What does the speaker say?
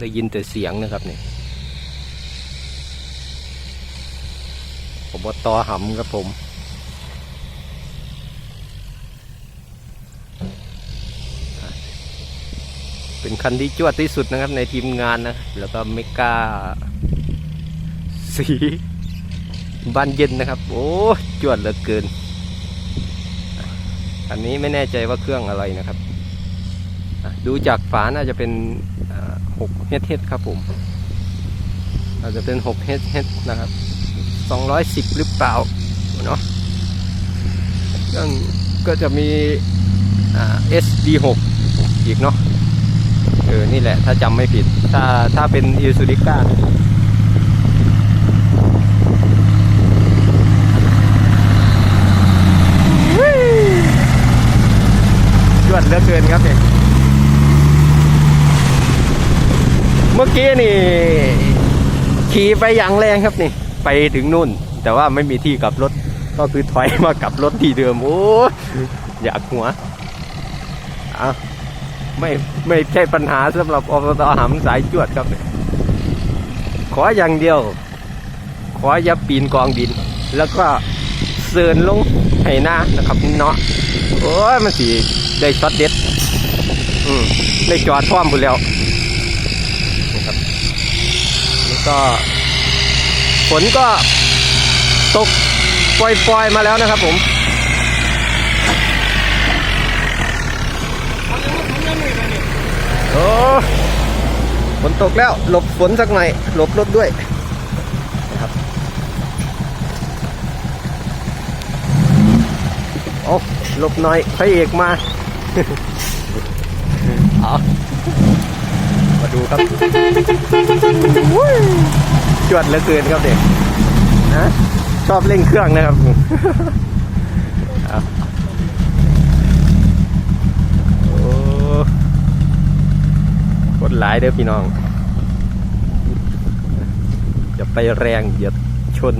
ได้ยินแต่เสียงนะครับเนี่ยผมว่าตอหำครับผม เป็นคันที่จวดที่สุดนะครับในทีมงานนะ แล้วก็เมกาสีบานเย็นนะครับ โอ้จวดเหลือเกิน อันนี้ไม่แน่ใจว่าเครื่องอะไรนะครับ ดูจากฝาน่าจะเป็น หกเฮดเฮดครับผมอาจจะเป็นหกเฮดเฮดนะครับสองร้อยสิบหรือเปล่าเนาะเครื่องก็จะมีอ่า SD6 อีกเนาะเออ นี่แหละ ถ้าจำไม่ผิด ถ้าถ้าเป็นอิซูริก้าจวดเลือเกินครับเนี่ยเมื่อกี้นี่ขี่ไปอย่างแรงครับนี่ ไปถึงนู่น แต่ว่าไม่มีที่กลับรถ ก็คือถอยมากลับรถที่เดิม โอ้ยอยากหัวอะไม่ไม่ใช่ปัญหาสำหรับอบตหำสายจวดครับนี่ขออย่างเดียว ขออย่าปีนกองดิน แล้วก็เซินลงให้หน้านะครับเนาะโอ้ยมันสีได้ช็อตเด็ด อืมได้จอดพร้อมหมดแล้ว ก็ฝนก็ตกปล่อยๆมาแล้วนะครับผมโอ้ฝนตกแล้วหลบฝนสักหน่อยหลบรถด้วยนะครับโอ้หลบหน่อยพระเอกมา เอามาดู ครับจวดเหลือเกินครับเด็กนะชอบเร่งเครื่องนะครับโอ้คนหลายเด้อพี่น้อง อย่าไปแรงอย่าชน